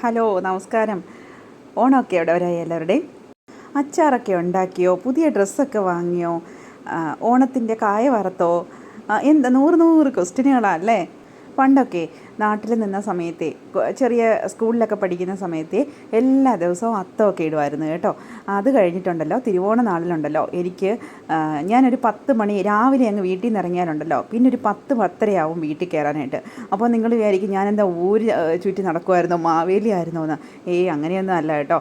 Hello നമസ്കാരം. ഓണമൊക്കെ എവിടെ വരായി എല്ലാവരുടെയും? അച്ചാറൊക്കെ ഉണ്ടാക്കിയോ? പുതിയ ഡ്രസ്സൊക്കെ വാങ്ങിയോ? ഓണത്തിന്റെ കായ വറുത്തോ? എന്താ നൂറ് നൂറ് ക്വസ്റ്റ്യനുകളാണല്ലേ പണ്ടൊക്കെ നാട്ടിൽ നിന്ന സമയത്തെ ചെറിയ സ്കൂളിലൊക്കെ പഠിക്കുന്ന സമയത്തെ എല്ലാ ദിവസവും അത്തമൊക്കെ ഇടുമായിരുന്നു കേട്ടോ. അത് കഴിഞ്ഞിട്ടുണ്ടല്ലോ തിരുവോണ നാളിലുണ്ടല്ലോ എനിക്ക് ഞാനൊരു പത്ത് മണി രാവിലെ അങ്ങ് വീട്ടിൽ നിന്ന് ഇറങ്ങിയാലുണ്ടല്ലോ പിന്നെ ഒരു പത്ത് പത്തരയാവും വീട്ടിൽ കയറാനായിട്ട്. അപ്പോൾ നിങ്ങൾ വിചാരിക്കും ഞാനെന്താ ഊര് ചുറ്റി നടക്കുമായിരുന്നോ മാവേലി ആയിരുന്നോ എന്ന് ഏയ് അങ്ങനെയൊന്നും അല്ല കേട്ടോ.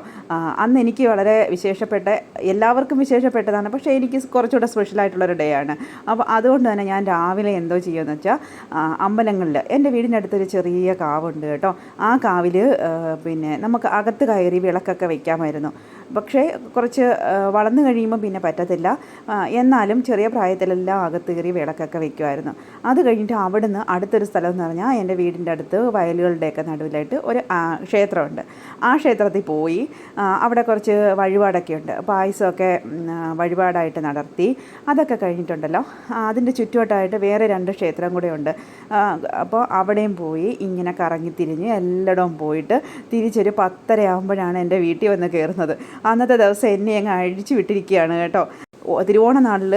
അന്ന് എനിക്ക് വളരെ വിശേഷപ്പെട്ട എല്ലാവർക്കും വിശേഷപ്പെട്ടതാണ് പക്ഷേ എനിക്ക് കുറച്ചുകൂടെ സ്പെഷ്യലായിട്ടുള്ളൊരു ഡേ ആണ്. അപ്പോൾ അതുകൊണ്ട് തന്നെ ഞാൻ രാവിലെ എന്തോ ചെയ്യുമെന്ന് വെച്ചാൽ അമ്പലങ്ങളിൽ എന്റെ വീടിന്റെ അടുത്തൊരു ചെറിയ കാവുണ്ട് കേട്ടോ. ആ കാവിൽ പിന്നെ നമുക്ക് അകത്ത് കയറി വിളക്കൊക്കെ വെക്കാമായിരുന്നു. പക്ഷേ കുറച്ച് വളർന്നു കഴിയുമ്പോൾ പിന്നെ പറ്റത്തില്ല. എന്നാലും ചെറിയ പ്രായത്തിലെല്ലാം അകത്ത് കയറി വിളക്കൊക്കെ വെക്കുമായിരുന്നു അത് കഴിഞ്ഞിട്ട് അവിടുന്ന് അടുത്തൊരു സ്ഥലം എന്ന് പറഞ്ഞാൽ എന്റെ വീടിന്റെ അടുത്ത് വയലുകളുടെയൊക്കെ നടുവിലായിട്ട് ഒരു ക്ഷേത്രമുണ്ട്. ആ ക്ഷേത്രത്തിൽ പോയി അവിടെ കുറച്ച് വഴിപാടൊക്കെ ഉണ്ട്. പായസമൊക്കെ വഴിപാടായിട്ട് നടത്തി. അതൊക്കെ കഴിഞ്ഞിട്ടുണ്ടല്ലോ. അതിന്റെ ചുറ്റുവട്ടമായിട്ട് വേറെ രണ്ട് ക്ഷേത്രം കൂടെ ഉണ്ട്. അപ്പോൾ അവിടെയും പോയി ഇങ്ങനെ കറങ്ങി തിരിഞ്ഞ് എല്ലായിടവും പോയിട്ട് തിരിച്ചൊരു പത്തര ആകുമ്പോഴാണ് എന്റെ വീട്ടിൽ വന്ന് കയറുന്നത്. അന്നത്തെ ദിവസം എന്നെ അങ്ങ് അഴിച്ചു വിട്ടിരിക്കുകയാണ് കേട്ടോ. തിരുവോണ നാളിൽ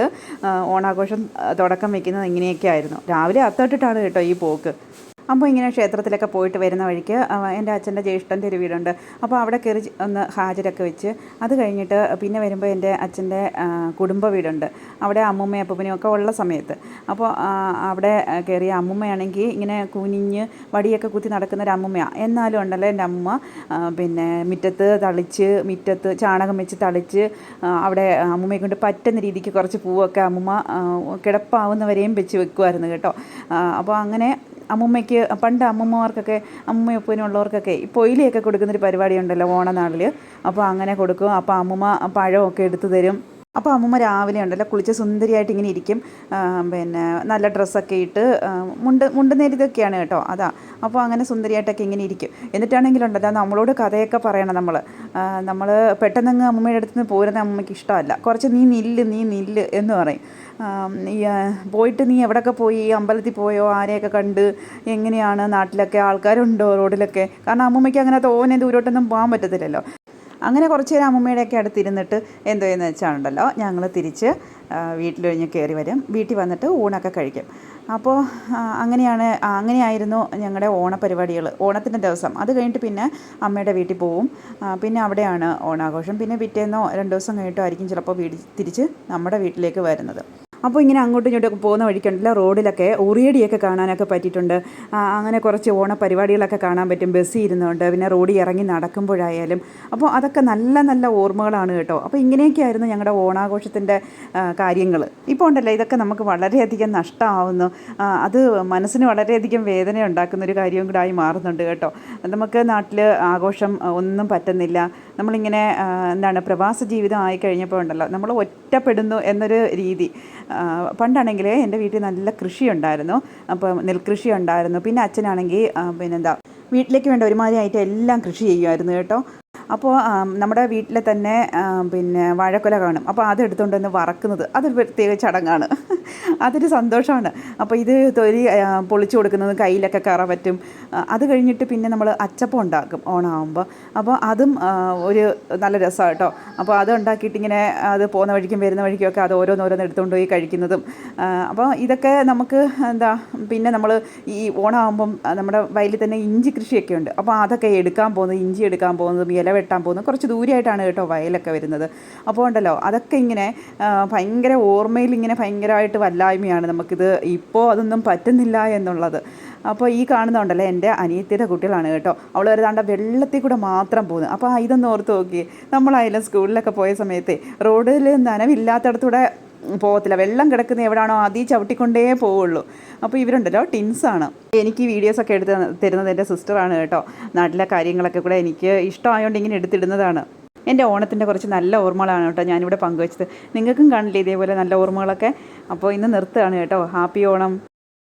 ഓണാഘോഷം തുടക്കം വെക്കുന്നത് ഇങ്ങനെയൊക്കെ ആയിരുന്നു രാവിലെ അത്തട്ടിട്ടാണ് കേട്ടോ ഈ പോക്ക്. അപ്പോൾ ഇങ്ങനെ ക്ഷേത്രത്തിലൊക്കെ പോയിട്ട് വരുന്ന വഴിക്ക് എന്റെ അച്ഛന്റെ ജ്യേഷ്ഠന്റെ ഒരു വീടുണ്ട്. അപ്പോൾ അവിടെ കയറി ഒന്ന് ഹാജരൊക്കെ വെച്ച് അത് കഴിഞ്ഞിട്ട് പിന്നെ വരുമ്പോൾ എന്റെ അച്ഛന്റെ കുടുംബ വീടുണ്ട്. അവിടെ അമ്മൂമ്മയും അപ്പൂപ്പനും ഒക്കെ ഉള്ള സമയത്ത്. അപ്പോൾ അവിടെ കയറിയ അമ്മൂമ്മയാണെങ്കിൽ ഇങ്ങനെ കുനിഞ്ഞ് വടിയൊക്കെ കുത്തി നടക്കുന്ന ഒരു അമ്മൂമ്മയാണ് എന്നാലും ഉണ്ടല്ലോ എന്റെ അമ്മ പിന്നെ മുറ്റത്ത് തളിച്ച് മുറ്റത്ത് ചാണകം വെച്ച് തളിച്ച് അവിടെ അമ്മൂമ്മയെ കൊണ്ട് പറ്റുന്ന രീതിക്ക് കുറച്ച് പൂവൊക്കെ അമ്മൂമ്മ കിടപ്പാവുന്നവരെയും വെച്ച് വെക്കുമായിരുന്നു കേട്ടോ. അപ്പോൾ അങ്ങനെ അമ്മുമ്മയ്ക്ക് പണ്ട് അമ്മമ്മമാർക്കൊക്കെ അമ്മയും ഉപ്പനുള്ളവർക്കൊക്കെ ഈ പൊയിലയൊക്കെ കൊടുക്കുന്നൊരു പരിപാടി ഉണ്ടല്ലോ ഓണനാളിൽ അപ്പോൾ അങ്ങനെ കൊടുക്കും. അപ്പോൾ അമ്മുമ്മ പഴമൊക്കെ എടുത്തു തരും. അപ്പോൾ അമ്മുമ്മ രാവിലെ ഉണ്ടല്ലോ കുളിച്ച് സുന്ദരിയായിട്ട് ഇങ്ങനെ ഇരിക്കും. പിന്നെ നല്ല ഡ്രസ്സൊക്കെ ഇട്ട് മുണ്ട് മുണ്ട് നേരിതൊക്കെയാണ് കേട്ടോ അതാ. അപ്പോൾ അങ്ങനെ സുന്ദരിയായിട്ടൊക്കെ ഇങ്ങനെ ഇരിക്കും. എന്നിട്ടാണെങ്കിലുണ്ടല്ലോ നമ്മളോട് കഥയൊക്കെ പറയണം നമ്മൾ നമ്മൾ പെട്ടെന്നങ്ങ് അമ്മമ്മയുടെ അടുത്ത് നിന്ന് പോരുന്ന അമ്മയ്ക്ക് ഇഷ്ടമല്ല. കുറച്ച് നീ നില്ല് നീ നില്ല് എന്ന് പറയും. പോയിട്ട് നീ എവിടെയൊക്കെ പോയി അമ്പലത്തിൽ പോയോ ആരെയൊക്കെ കണ്ട് എങ്ങനെയാണ് നാട്ടിലൊക്കെ ആൾക്കാരുണ്ടോ റോഡിലൊക്കെ? കാരണം അമ്മമ്മയ്ക്ക് അങ്ങനെ തോനെ ദൂരോട്ടൊന്നും പോകാൻ പറ്റത്തില്ലല്ലോ. അങ്ങനെ കുറച്ച് നേരം അമ്മൂമ്മയുടെയൊക്കെ അടുത്തിരുന്നിട്ട് എന്തോ എന്ന് വെച്ചാണുണ്ടല്ലോ. ഞങ്ങൾ തിരിച്ച് വീട്ടിൽ കഴിഞ്ഞ് കയറി വരും. വീട്ടിൽ വന്നിട്ട് ഊണൊക്കെ കഴിക്കും. അപ്പോൾ അങ്ങനെയാണ് അങ്ങനെയായിരുന്നു ഞങ്ങളുടെ ഓണപരിപാടികൾ ഓണത്തിന്റെ ദിവസം. അത് കഴിഞ്ഞിട്ട് പിന്നെ അമ്മയുടെ വീട്ടിൽ പോവും. പിന്നെ അവിടെയാണ് ഓണാഘോഷം. പിന്നെ പിറ്റേന്നോ രണ്ട് ദിവസം കഴിഞ്ഞിട്ടോ ആയിരിക്കും ചിലപ്പോൾ വീട് തിരിച്ച് നമ്മുടെ വീട്ടിലേക്ക് വരുന്നത്. അപ്പോൾ ഇങ്ങനെ അങ്ങോട്ടും ഇങ്ങോട്ടും പോകുന്ന വഴിക്കുണ്ടല്ലോ റോഡിലൊക്കെ ഉറിയടിയൊക്കെ കാണാനൊക്കെ പറ്റിയിട്ടുണ്ട്. അങ്ങനെ കുറച്ച് ഓണ പരിപാടികളൊക്കെ കാണാൻ പറ്റും ബസ്സിൽ ഇരുന്നുകൊണ്ട് പിന്നെ റോഡിൽ ഇറങ്ങി നടക്കുമ്പോഴായാലും. അപ്പോൾ അതൊക്കെ നല്ല നല്ല ഓർമ്മകളാണ് കേട്ടോ. അപ്പോൾ ഇങ്ങനെയൊക്കെയായിരുന്നു ഞങ്ങളുടെ ഓണാഘോഷത്തിന്റെ കാര്യങ്ങൾ. ഇപ്പോൾ ഉണ്ടല്ലോ ഇതൊക്കെ നമുക്ക് വളരെയധികം നഷ്ടമാവുന്നു. അത് മനസ്സിന് വളരെയധികം വേദന ഉണ്ടാക്കുന്ന ഒരു കാര്യവും കൂടെ ആയി മാറുന്നുണ്ട് കേട്ടോ. നമുക്ക് നാട്ടിൽ ആഘോഷം ഒന്നും പറ്റുന്നില്ല. നമ്മളിങ്ങനെ എന്താണ് പ്രവാസ ജീവിതം ആയി കഴിഞ്ഞപ്പോൾ ഉണ്ടല്ലോ നമ്മൾ ഒറ്റപ്പെടുന്നു എന്നൊരു രീതി. പണ്ടാണെങ്കിൽ എന്റെ വീട്ടിൽ നല്ല കൃഷി ഉണ്ടായിരുന്നു അപ്പോൾ നെൽകൃഷി ഉണ്ടായിരുന്നു പിന്നെ അച്ഛനാണെങ്കിൽ പിന്നെന്താ വീട്ടിലേക്ക് വേണ്ട ഒരുമാതിരിയായിട്ട് എല്ലാം കൃഷി ചെയ്യുമായിരുന്നു കേട്ടോ. അപ്പോൾ നമ്മുടെ വീട്ടിലെ തന്നെ പിന്നെ വാഴക്കൊല കാണും. അപ്പോൾ അതെടുത്തുകൊണ്ട് വന്ന് വറക്കുന്നത് അതൊരു പ്രത്യേക ചടങ്ങാണ്. അതൊരു സന്തോഷമാണ്. അപ്പോൾ ഇത് തൊലി പൊളിച്ചു കൊടുക്കുന്നത് കയ്യിലൊക്കെ കറ പറ്റും. അത് കഴിഞ്ഞിട്ട് പിന്നെ നമ്മൾ അച്ചപ്പം ഉണ്ടാക്കും ഓണാവുമ്പോൾ. അപ്പോൾ അതും ഒരു നല്ല രസമാണ് കേട്ടോ. അപ്പോൾ അത് ഉണ്ടാക്കിയിട്ട് ഇങ്ങനെ അത് പോകുന്ന വഴിക്കും വരുന്ന വഴിക്കും ഒക്കെ അത് ഓരോന്നോരോന്ന് എടുത്തുകൊണ്ട് പോയി കഴിക്കുന്നതും. അപ്പോൾ ഇതൊക്കെ നമുക്ക് എന്താ പിന്നെ നമ്മൾ ഈ ഓണമാകുമ്പം നമ്മുടെ വയലിൽ തന്നെ ഇഞ്ചി കൃഷിയൊക്കെ ഉണ്ട്. അപ്പോൾ അതൊക്കെ എടുക്കാൻ പോകുന്നത് ഇഞ്ചി എടുക്കാൻ പോകുന്നതും ഇല വെട്ടാൻ പോകുന്നത്. കുറച്ച് ദൂരെയായിട്ടാണ് കേട്ടോ വയലൊക്കെ വരുന്നത്. അപ്പോൾ ഉണ്ടല്ലോ അതൊക്കെ ഇങ്ങനെ ഭയങ്കര ഓർമ്മയിൽ ഇങ്ങനെ ഭയങ്കരമായിട്ട് വല്ലായ്മയാണ് നമുക്കിത് ഇപ്പോൾ അതൊന്നും പറ്റുന്നില്ല എന്നുള്ളത്. അപ്പോൾ ഈ കാണുന്നുണ്ടല്ലോ എന്റെ അനിയത്തിയുടെ കുട്ടികളാണ് കേട്ടോ. അവൾ ഒരു താണ്ട വെള്ളത്തിൽ കൂടെ മാത്രം പോകുന്നത്. അപ്പോൾ ഇതൊന്ന് ഓർത്ത് നോക്കി നമ്മളായാലും സ്കൂളിലൊക്കെ പോയ സമയത്ത് റോഡിൽ നനവില്ലാത്തടത്തൂടെ പോകത്തില്ല. വെള്ളം കിടക്കുന്ന എവിടാണോ അതീ ചവിട്ടിക്കൊണ്ടേ പോവുള്ളൂ. അപ്പോൾ ഇവരുണ്ടല്ലോ ടിൻസാണ് എനിക്ക് വീഡിയോസൊക്കെ എടുത്ത് തരുന്നത് എന്റെ സിസ്റ്ററാണ് കേട്ടോ. നാട്ടിലെ കാര്യങ്ങളൊക്കെ കൂടെ എനിക്ക് ഇഷ്ടമായതുകൊണ്ട് ഇങ്ങനെ എടുത്തിടുന്നതാണ്. എന്റെ ഓണത്തിന്റെ കുറച്ച് നല്ല ഓർമ്മകളാണ് കേട്ടോ ഞാനിവിടെ പങ്കുവച്ചത്. നിങ്ങൾക്കും കാണില്ലേ ഇതേപോലെ നല്ല ഓർമ്മകളൊക്കെ? അപ്പോൾ ഇന്ന് നിർത്തുകയാണ് കേട്ടോ. ഹാപ്പി ഓണം.